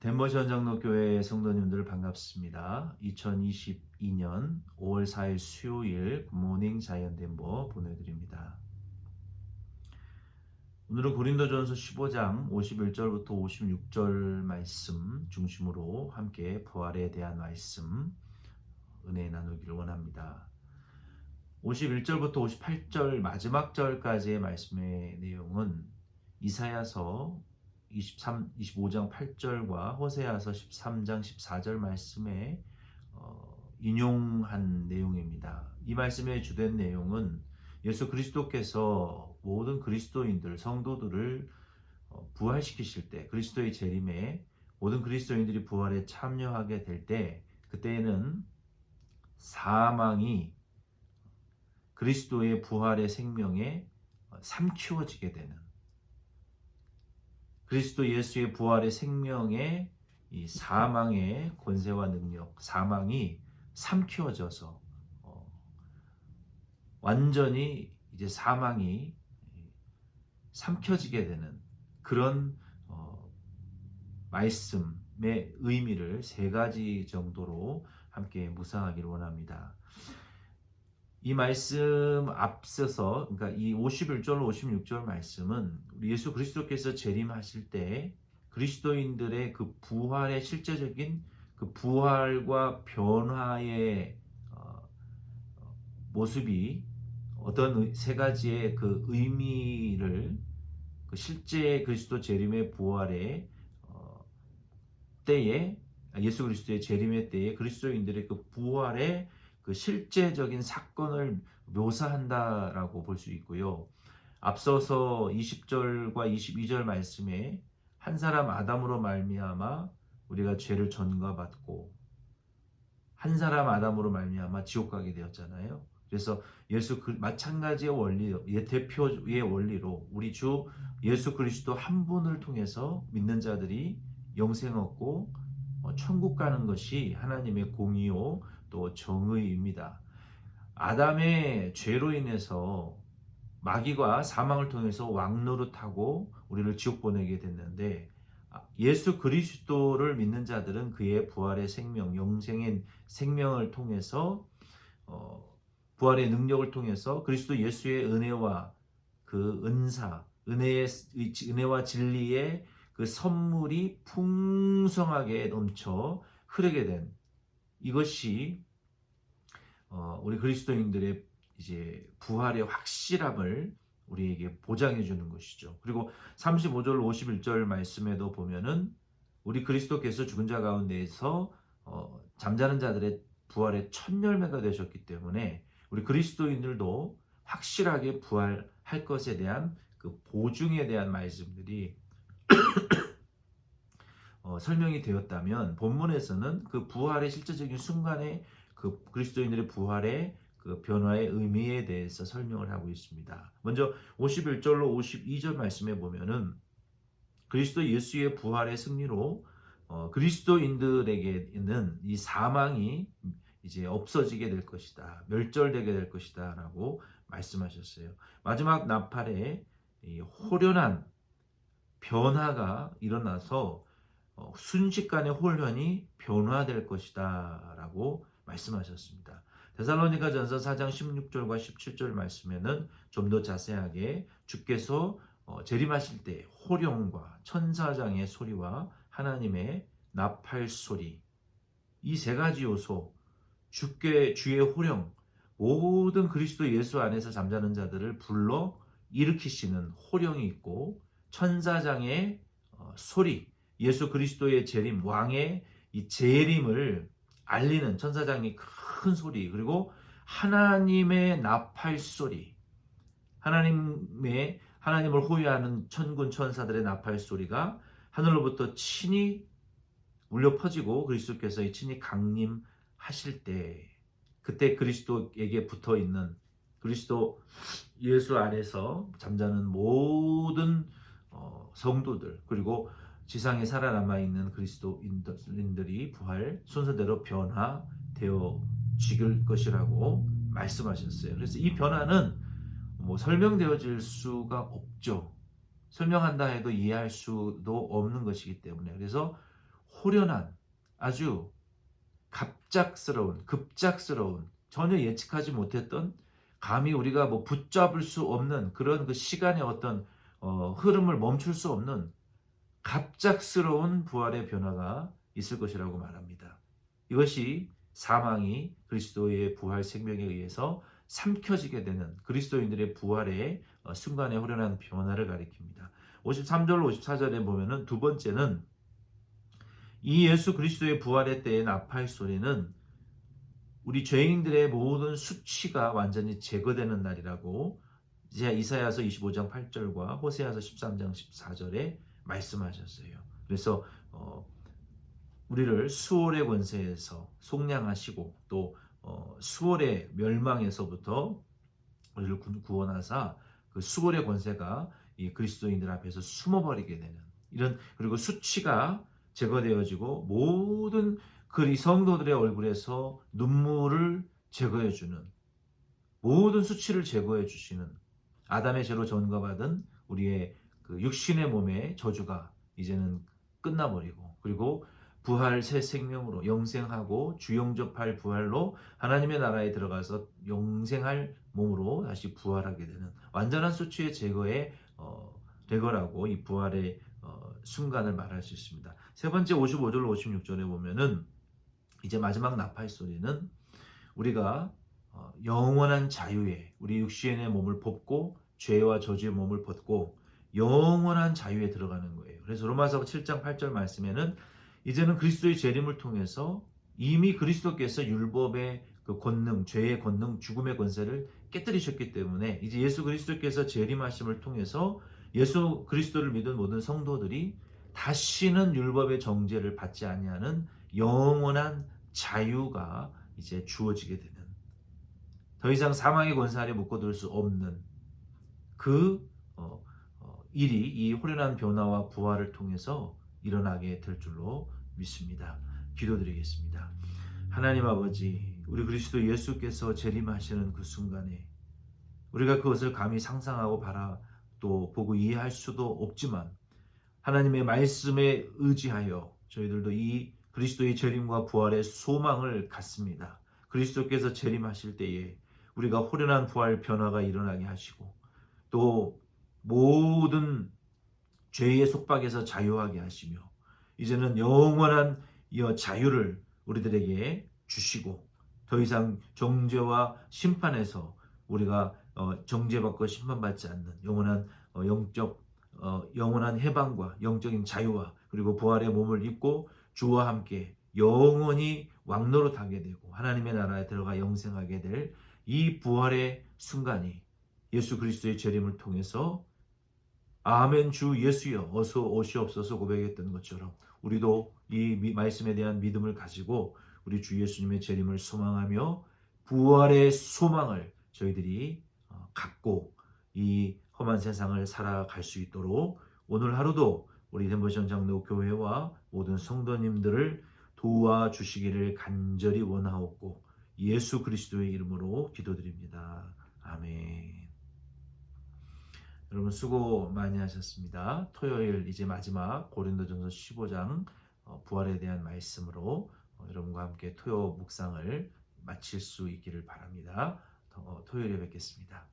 덴버시 현장로교회 성도님들 반갑습니다. 2022년 5월 4일 수요일 모닝 자이언 덴버 보내드립니다. 오늘은 고린도전서 15장 51절부터 56절 말씀 중심으로 함께 부활에 대한 말씀 은혜 나누기를 원합니다. 51절부터 58절 마지막 절까지의 말씀의 내용은 이사야서 23, 25장 8절과 호세아서 13장 14절 말씀에 어, 인용한 내용입니다. 이 말씀의 주된 내용은 예수 그리스도께서 모든 그리스도인들 성도들을 어, 부활시키실 때 그리스도의 재림에 모든 그리스도인들이 부활에 참여하게 될 때 그때에는 사망이 그리스도의 부활의 생명에 어, 삼키워지게 되는 그리스도 예수의 부활의 생명에 이 사망의 권세와 능력, 사망이 삼키워져서 어, 완전히 이제 사망이 삼켜지게 되는 그런 어, 말씀의 의미를 세 가지 정도로 함께 묵상하기를 원합니다. 이 말씀 앞서서 그러니까 이 51절 56절 말씀은 예수 그리스도께서 재림하실 때 그리스도인들의 그 부활의 실제적인 그 부활과 변화의 어, 모습이 어떤 세 가지의 그 의미를 그 실제 그리스도 재림의 부활의 어, 때에 예수 그리스도의 재림의 때에 그리스도인들의 그 부활의 그 실제적인 사건을 묘사한다라고 볼 수 있고요. 앞서서 20절과 22절 말씀에 한 사람 아담으로 말미암아 우리가 죄를 전가받고 한 사람 아담으로 말미암아 지옥 가게 되었잖아요. 그래서 예수 그 마찬가지의 원리, 대표의 원리로 우리 주 예수 그리스도 한 분을 통해서 믿는 자들이 영생 얻고 어, 천국 가는 것이 하나님의 공의요 또 정의입니다. 아담의 죄로 인해서 마귀가 사망을 통해서 왕노릇하고 우리를 지옥 보내게 됐는데 예수 그리스도를 믿는 자들은 그의 부활의 생명, 영생의 생명을 통해서 어, 부활의 능력을 통해서 그리스도 예수의 은혜와 그 은사, 은혜의 은혜와 진리의 그 선물이 풍성하게 넘쳐 흐르게 된 이것이 어, 우리 그리스도인들의 이제 부활의 확실함을 우리에게 보장해 주는 것이죠. 그리고 35절 51절 말씀에도 보면은 우리 그리스도께서 죽은 자 가운데에서 어, 잠자는 자들의 부활의 첫 열매가 되셨기 때문에 우리 그리스도인들도 확실하게 부활할 것에 대한 그 보증에 대한 말씀들이 어, 설명이 되었다면 본문에서는 그 부활의 실제적인 순간에 그 그리스도인들의 부활의 그 변화의 의미에 대해서 설명을 하고 있습니다. 먼저 51절로 52절 말씀에 보면은 그리스도 예수의 부활의 승리로 어, 그리스도인들에게는 이 사망이 이제 없어지게 될 것이다. 멸절되게 될 것이다 라고 말씀하셨어요. 마지막 나팔에 호련한 변화가 일어나서 어, 순식간에 혼련이 변화될 것이다 라고 말씀하셨습니다. 데살로니가 전서 4장 16절과 17절 말씀에는 좀 더 자세하게 주께서 어, 재림하실 때 호령과 천사장의 소리와 하나님의 나팔 소리 이 세 가지 요소 주께 주의 호령 모든 그리스도 예수 안에서 잠자는 자들을 불러 일으키시는 호령이 있고 천사장의 어, 소리 예수 그리스도의 재림 왕의 이 재림을 알리는 천사장의 큰 소리 그리고 하나님의 나팔 소리 하나님의 하나님을 호위하는 천군 천사들의 나팔 소리가 하늘로부터 친히 울려 퍼지고 그리스도께서 이 친히 강림하실 때 그때 그리스도에게 붙어 있는 그리스도 예수 안에서 잠자는 모든 어, 성도들 그리고 지상에 살아남아 있는 그리스도인들이 부활 순서대로 변화되어 지길 것이라고 말씀하셨어요. 그래서 이 변화는 뭐 설명되어질 수가 없죠. 설명한다 해도 이해할 수도 없는 것이기 때문에 그래서 호련한 아주 갑작스러운 급작스러운 전혀 예측하지 못했던 감히 우리가 뭐 붙잡을 수 없는 그런 그 시간의 어떤 어, 흐름을 멈출 수 없는 갑작스러운 부활의 변화가 있을 것이라고 말합니다. 이것이 사망이 그리스도의 부활 생명에 의해서 삼켜지게 되는 그리스도인들의 부활의 어, 순간의 호련한 변화를 가리킵니다. 53절 54절에 보면은 두 번째는 이 예수 그리스도의 부활의 때의 나팔 소리는 우리 죄인들의 모든 수치가 완전히 제거되는 날이라고 이사야서 25장 8절과 호세아서 13장 14절에 말씀하셨어요. 그래서 어, 우리를 수월의 권세에서 속량하시고 또 어, 수월의 멸망에서부터 우리를 구원하사 그 수월의 권세가 이 그리스도인들 앞에서 숨어버리게 되는 이런 그리고 수치가 제거되어지고 모든 그리 성도들의 얼굴에서 눈물을 제거해 주는 모든 수치를 제거해 주시는 아담의 죄로 전가받은 우리의 그 육신의 몸의 저주가 이제는 끝나버리고 그리고 부활 새 생명으로 영생하고 주영접할 부활로 하나님의 나라에 들어가서 영생할 몸으로 다시 부활하게 되는 완전한 수치의 제거의 어, 대거라고 이 부활의 어, 순간을 말할 수 있습니다. 세 번째 55절 56절에 보면은 이제 마지막 나팔 소리는 우리가 어, 영원한 자유에 우리 육신의 몸을 벗고 죄와 저주의 몸을 벗고 영원한 자유에 들어가는 거예요. 그래서 로마서 7장 8절 말씀에는 이제는 그리스도의 재림을 통해서 이미 그리스도께서 율법의 그 권능, 죄의 권능, 죽음의 권세를 깨뜨리셨기 때문에 이제 예수 그리스도께서 재림하심을 통해서 예수 그리스도를 믿은 모든 성도들이 다시는 율법의 정죄를 받지 아니하는 영원한 자유가 이제 주어지게 되는 더 이상 사망의 권세 아래 묶어둘 수 없는 그 어, 어, 일이 이 호련한 변화와 부활을 통해서 일어나게 될 줄로 믿습니다. 기도드리겠습니다. 하나님 아버지, 우리 그리스도 예수께서 재림하시는 그 순간에 우리가 그것을 감히 상상하고 바라 또 보고 이해할 수도 없지만 하나님의 말씀에 의지하여 저희들도 이 그리스도의 재림과 부활의 소망을 갖습니다. 그리스도께서 재림하실 때에 우리가 호련한 부활 변화가 일어나게 하시고 또 모든 죄의 속박에서 자유하게 하시며 이제는 영원한 자유를 우리들에게 주시고 더 이상 정죄와 심판에서 우리가 어, 정죄받고 심판받지 않는 영원한 어, 영적 어, 영원한 해방과 영적인 자유와 그리고 부활의 몸을 입고 주와 함께 영원히 왕노릇하게 되고 하나님의 나라에 들어가 영생하게 될 이 부활의 순간이 예수 그리스도의 재림을 통해서 아멘 주 예수여 어서 오시옵소서 고백했던 것처럼 우리도 이 말씀에 대한 믿음을 가지고 우리 주 예수님의 재림을 소망하며 부활의 소망을 저희들이 어, 갖고 이 험한 세상을 살아갈 수 있도록 오늘 하루도 우리 덴버션 장로 교회와 모든 성도님들을 도와주시기를 간절히 원하옵고 예수 그리스도의 이름으로 기도드립니다. 아멘. 여러분 수고 많이 하셨습니다. 토요일 이제 마지막 고린도전서 15장 어, 부활에 대한 말씀으로 어, 여러분과 함께 토요 묵상을 마칠 수 있기를 바랍니다. 토요일에 뵙겠습니다.